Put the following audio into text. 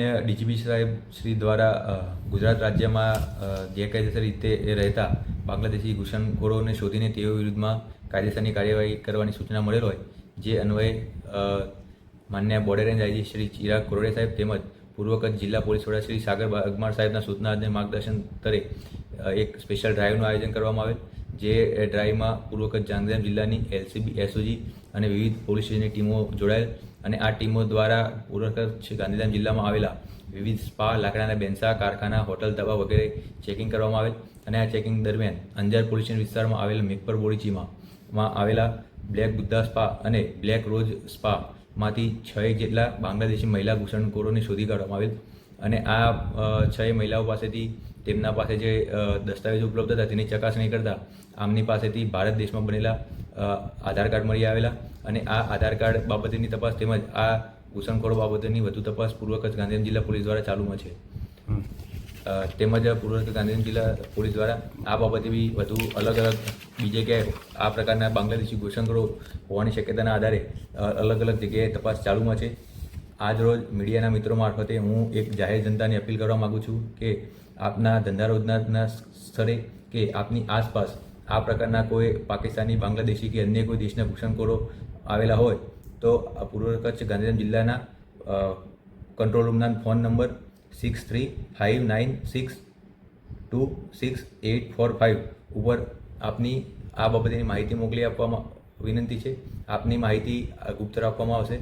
માન્ય ડીજીપી સાહેબ શ્રી દ્વારા ગુજરાત રાજ્યમાં જે ગેરકાયદેસર રીતે રહેતા બાંગ્લાદેશી ઘૂસણખોરોને શોધીને તેઓ વિરુદ્ધમાં કાયદેસરની કાર્યવાહી કરવાની સૂચના મળેલ હોય, જે અન્વયે માન્ય border range IG Shri Chirag Korde સાહેબ તેમજ પૂર્વ કચ્છ જિલ્લા પોલીસ વડા શ્રી સાગર અગમાર સાહેબના સૂચના અને માર્ગદર્શન તરે એક સ્પેશિયલ ડ્રાઈવનું આયોજન કરવામાં આવેલ. જે ડ્રાઈવમાં પૂર્વ કચ્છ ગાંધીધામ જિલ્લાની એલસીબી, એસઓજી અને વિવિધ પોલીસ સ્ટેશનની ટીમો જોડાયેલ અને આ ટીમો દ્વારા પૂર્વ કચ્છ ગાંધીધામ જિલ્લામાં આવેલા વિવિધ સ્પા, લાકડાના બેન્સા, કારખાના, હોટલ ધાબા વગેરે ચેકિંગ કરવામાં આવેલ અને આ ચેકિંગ દરમિયાન અંજાર પોલીસ સ્ટેશન વિસ્તારમાં આવેલ મેકપર બોડીચીમાં માં આવેલા બ્લેક બુદ્ધા સ્પા અને બ્લેક રોજ સ્પા માંથી છ જેટલા બાંગ્લાદેશી મહિલા ઘૂસણખોરોને શોધી કાઢવામાં આવેલ. અને આ છ મહિલાઓ પાસેથી તેમના પાસે જે દસ્તાવેજો ઉપલબ્ધ હતા તેની ચકાસણી કરતા આમની પાસેથી ભારત દેશમાં બનેલા આધાર કાર્ડ મળી આવેલા. અને આ આધાર કાર્ડ બાબતેની તપાસ તેમજ આ ઘૂસણખોરો બાબતેની વધુ તપાસ પૂર્વક જ ગાંધીનગર જિલ્લા પોલીસ દ્વારા ચાલુમાં છે. તેમજ પૂર્વ ગાંધીનગર જિલ્લા પોલીસ દ્વારા આ બાબતે બી વધુ અલગ અલગ બીજે ક્યાંય આ પ્રકારના બાંગ્લાદેશી ઘૂસણખોરો હોવાની શક્યતાના આધારે અલગ અલગ જગ્યાએ તપાસ ચાલુમાં છે. આજ રોજ મીડિયાના મિત્રો મારફતે હું એક જાહેર જનતાને અપીલ કરવા માગું છું કે આપના ધંધા રોજગારના સ્થળે કે આપની આસપાસ આ પ્રકારના કોઈ પાકિસ્તાની, બાંગ્લાદેશી કે અન્ય કોઈ દેશના ઘૂસણખોરો આવેલા હોય, તો પૂર્વ કચ્છ ગાંધીધામ જિલ્લાના કંટ્રોલ રૂમના phone number six three five nine six two six eight four five ઉપર આપની આ બાબતેની માહિતી મોકલી આપવામાં વિનંતી છે. આપની માહિતી ગુપ્ત રાખવામાં આવશે.